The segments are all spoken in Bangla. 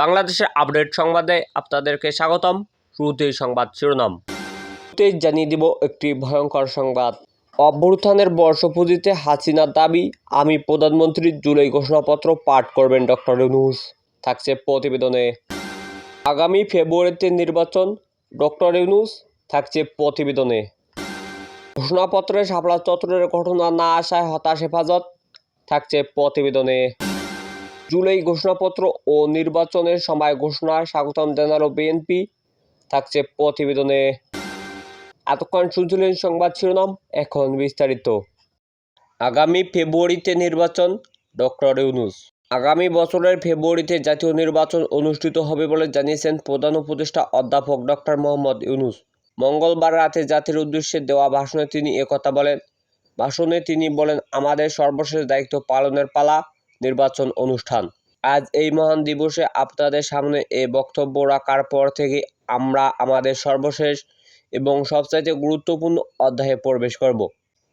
বাংলাদেশের আপডেট সংবাদে আপনাদেরকে স্বাগতম। শুরুতেই সংবাদ শিরোনাম। জানিয়ে দিব একটি ভয়ঙ্কর সংবাদ। অভ্যুত্থানের বর্ষপূজিতে হাসিনার দাবি, আমি প্রধানমন্ত্রীর জুলাই ঘোষণাপত্র পাঠ করবেন ডক্টর ইউনুস। থাকছে প্রতিবেদনে। আগামী ফেব্রুয়ারিতে নির্বাচন ডক্টর ইউনুস। থাকছে প্রতিবেদনে। ঘোষণাপত্রে শাপলা চত্বরের ঘটনা না আসায় হতাশ হেফাজত। থাকছে প্রতিবেদনে। জুলাই ঘোষণাপত্র ও নির্বাচনের সময় ঘোষণা স্বাগতম জানালো বিএনপি। থাকছে প্রতিবেদনে। এতক্ষণ শুনছিলেন সংবাদ শিরোনাম, এখন বিস্তারিত। আগামী ফেব্রুয়ারিতে নির্বাচন, ডক্টর ইউনুস। আগামী বছরের ফেব্রুয়ারিতে জাতীয় নির্বাচন অনুষ্ঠিত হবে বলে জানিয়েছেন প্রধান উপদেষ্টা অধ্যাপক ডক্টর মোহাম্মদ ইউনুস। মঙ্গলবার রাতে জাতির উদ্দেশ্যে দেওয়া ভাষণে তিনি একথা বলেন। ভাষণে তিনি বলেন, আমাদের সর্বশেষ দায়িত্ব পালনের পালা। নির্বাচন অনুষ্ঠান। আজ এই মহান দিবসে আপনাদের সামনে এ বক্তব্য রাখার পর থেকে আমরা আমাদের সর্বশেষ এবং সবচাইতে গুরুত্বপূর্ণ অধ্যায়ে প্রবেশ করব।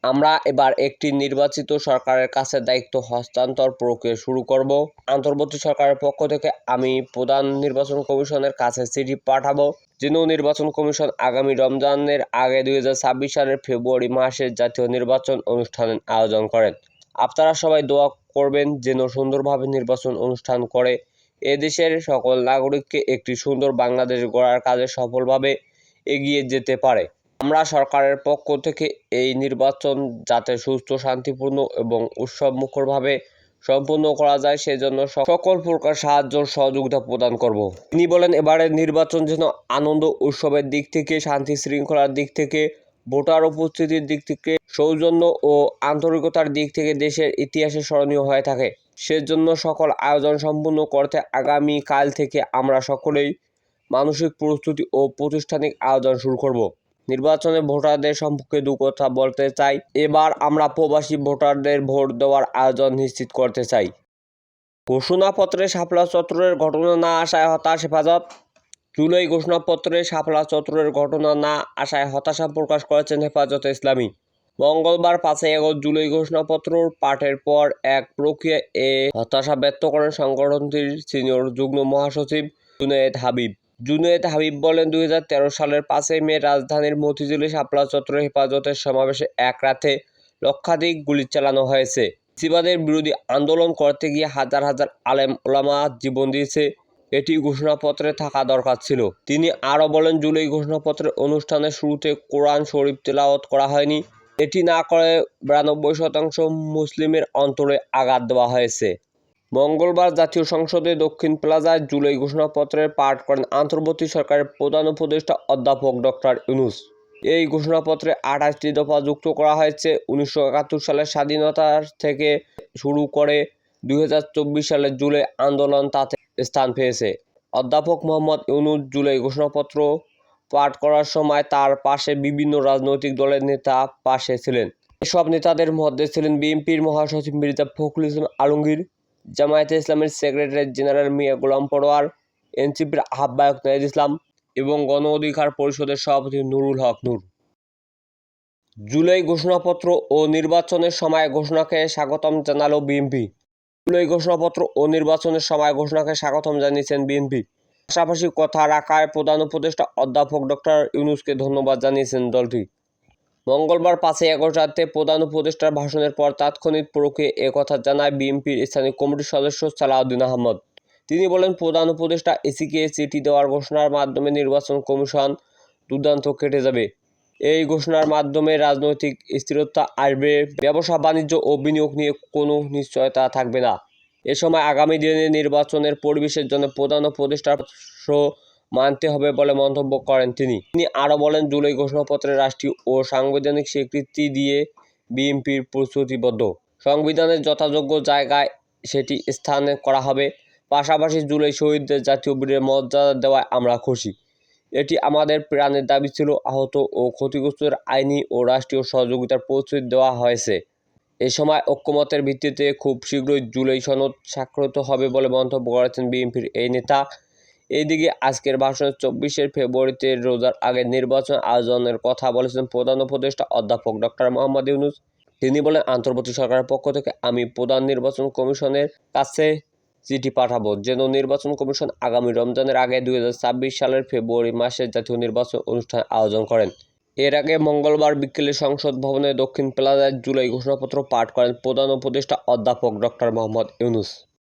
আমরা এবার একটি নির্বাচিত সরকারের কাছে দায়িত্ব হস্তান্তর প্রক্রিয়া শুরু করব। অন্তর্বর্তী সরকারের পক্ষ থেকে আমি প্রধান নির্বাচন কমিশনের কাছে চিঠি পাঠাবো, যেন নির্বাচন কমিশন আগামী রমজানের আগে দুই হাজার ছাব্বিশ সালের ফেব্রুয়ারি মাসে জাতীয় নির্বাচন অনুষ্ঠানের আয়োজন করেন। আপনারা সবাই দোয়া করবেন যেন সুন্দরভাবে নির্বাচন অনুষ্ঠান করে। এদেশের সকল নাগরিককে একটি সুন্দর বাংলাদেশ গড়ার কাজে সফলভাবে এগিয়ে যেতে পারে। আমরা সরকারের পক্ষ থেকে এই নির্বাচন যাতে সুস্থ, শান্তিপূর্ণ এবং উৎসব মুখরভাবে সম্পূর্ণ করা যায়, সেজন্য সকল প্রকার সাহায্য সহযোগিতা প্রদান করব। তিনি বলেন, এবারের নির্বাচন যেন আনন্দ, উৎসবের দিক থেকে, শান্তি শৃঙ্খলার দিক থেকে ভোটার উপস্থিতির দিক থেকে সৌজন্য ও আন্তরিকতার দিক থেকে দেশের ইতিহাসে স্মরণীয় হয়ে থাকে। সেজন্য সকল আয়োজন সম্পূর্ণ করতে আগামী কাল থেকে আমরা সকলেই মানসিক প্রস্তুতি ও প্রাতিষ্ঠানিক আয়োজন শুরু করব। নির্বাচনে ভোটারদের সম্পর্কে দু কথা বলতে চাই। এবার আমরা প্রবাসী ভোটারদের ভোট দেওয়ার আয়োজন নিশ্চিত করতে চাই। ঘোষণাপত্রে শাপলা চত্বরের ঘটনা না আসায় হতাশ হেফাজত জুলাই ঘোষণাপত্রে শাপলা চত্বরের ঘটনা না আসায় হতাশা প্রকাশ করেছেন হেফাজতে ইসলামী। মঙ্গলবার পাঁচই আগস্ট জুলাই ঘোষণাপত্র পাঠের পর এক প্রক্রিয়া এ হতাশা ব্যক্ত করেন সংগঠনটির সিনিয়র যুগ্ম মহাসচিব জুনেদ হাবিব। জুনেদ হাবিব বলেন, দুই হাজার তেরো সালের পাঁচই মে রাজধানীর মতিঝিলে শাপলা চত্বরে হেফাজতের সমাবেশে এক রাতে লক্ষাধিক গুলি চালানো হয়েছে। ফ্যাসিবাদের বিরোধী আন্দোলন করতে গিয়ে হাজার হাজার আলেম ওলামা জীবন দিয়েছে। এটি ঘোষণাপত্রে থাকা দরকার ছিল। তিনি আরও বলেন, জুলাই ঘোষণাপত্রের অনুষ্ঠানের শুরুতে কোরআন শরীফ তেলাওয়াত করা হয়নি। এটি না করে বিরানব্বই শতাংশ মুসলিমের অন্তরে আঘাত দেওয়া হয়েছে। মঙ্গলবার জাতীয় সংসদে দক্ষিণ প্লাজায় জুলাই ঘোষণাপত্রের পাঠ করেন আন্তর্বর্তী সরকারের প্রধান উপদেষ্টা অধ্যাপক ডক্টর ইউনুস। এই ঘোষণাপত্রে আঠাশটি দফা যুক্ত করা হয়েছে। উনিশশো একাত্তর সালের স্বাধীনতার থেকে শুরু করে দুই হাজার চব্বিশ সালের জুলাই আন্দোলন তাতে স্থান পেয়েছে। অধ্যাপক মোহাম্মদ ইউনুস জুলাই ঘোষণাপত্র পাঠ করার সময় তার পাশে বিভিন্ন রাজনৈতিক দলের নেতা পাশে ছিলেন। এসব নেতাদের মধ্যে ছিলেন বিএনপির মহাসচিব মির্জা ফখরুল ইসলাম আলমগীর, জামায়াতে ইসলামের সেক্রেটারি জেনারেল মিয়া গোলাম পরোয়ার, এনসিপির আহ্বায়ক নাহিদ ইসলাম এবং গণ অধিকার পরিষদের সভাপতি নুরুল হক নূর। জুলাই ঘোষণাপত্র ও নির্বাচনের সময় ঘোষণাকে স্বাগতম জানালো বিএনপি। জুলাই ঘোষণাপত্র ও নির্বাচনের সময় ঘোষণাকে স্বাগতম জানিয়েছেন বিএনপি। পাশাপাশি কথা রাখায় প্রধান উপদেষ্টা অধ্যাপক ডক্টর ইউনুসকে ধন্যবাদ জানিয়েছেন দলটি। মঙ্গলবার পাঁচই আগস্ট রাতে প্রধান উপদেষ্টার ভাষণের পর তাৎক্ষণিক প্রক্রিয়া একথা জানায় বিএনপির স্থানীয় কমিটির সদস্য সালাউদ্দিন আহমদ। তিনি বলেন, প্রধান উপদেষ্টা এসিকে চিঠি দেওয়ার ঘোষণার মাধ্যমে নির্বাচন কমিশন দুর্দান্ত কেটে যাবে। এই ঘোষণার মাধ্যমে রাজনৈতিক স্থিরতা আসবে। ব্যবসা, বাণিজ্য ও বিনিয়োগ নিয়ে কোনো নিশ্চয়তা থাকবে না। এ সময় আগামী দিনে নির্বাচনের পরিবেশের জন্য প্রধান উপদেষ্টার মানতে হবে বলে মন্তব্য করেন তিনি। তিনি আরও বলেন, জুলাই ঘোষণাপত্রে রাষ্ট্রীয় ও সাংবিধানিক স্বীকৃতি দিয়ে বিএনপির প্রস্তুতিবদ্ধ। সংবিধানের যথাযোগ্য জায়গায় সেটি স্থান করা হবে। পাশাপাশি জুলাই শহীদদের জাতীয় বীরের মর্যাদা দেওয়ায় আমরা খুশি। এটি আমাদের প্রাণের দাবি ছিল, আহত ও ক্ষতিগ্রস্তদের আইনি ও রাষ্ট্রীয় সহযোগিতার প্রস্তুতি দেওয়া হয়েছে। এ সময় ঐক্যমতের ভিত্তিতে খুব শীঘ্রই জুলাই সনদ স্বাক্ষরিত হবে বলে মন্তব্য করেছেন বিএনপির এই নেতা। এইদিকে আজকের ভাষণে চব্বিশের ফেব্রুয়ারিতে রোজার আগে নির্বাচন আয়োজনের কথা বলেছেন প্রধান উপদেষ্টা অধ্যাপক ডক্টর মোহাম্মদ ইউনুস। তিনি বলেন আন্তর্বর্তী সরকারের পক্ষ থেকে আমি প্রধান নির্বাচন কমিশনের কাছে চিঠি পাঠাবো। যেন নির্বাচন কমিশন আগামী রমজানের আগে দুই হাজার ছাব্বিশ সালের ফেব্রুয়ারি মাসে জাতীয় নির্বাচন অনুষ্ঠান আয়োজন করেন। এর আগে মঙ্গলবার বিকেলে সংসদ ভবনে দক্ষিণ প্লাজায় জুলাই ঘোষণাপত্র পাঠ করেন প্রধান উপদেষ্টা অধ্যাপক ডক্টর মোহাম্মদ ইউনুস।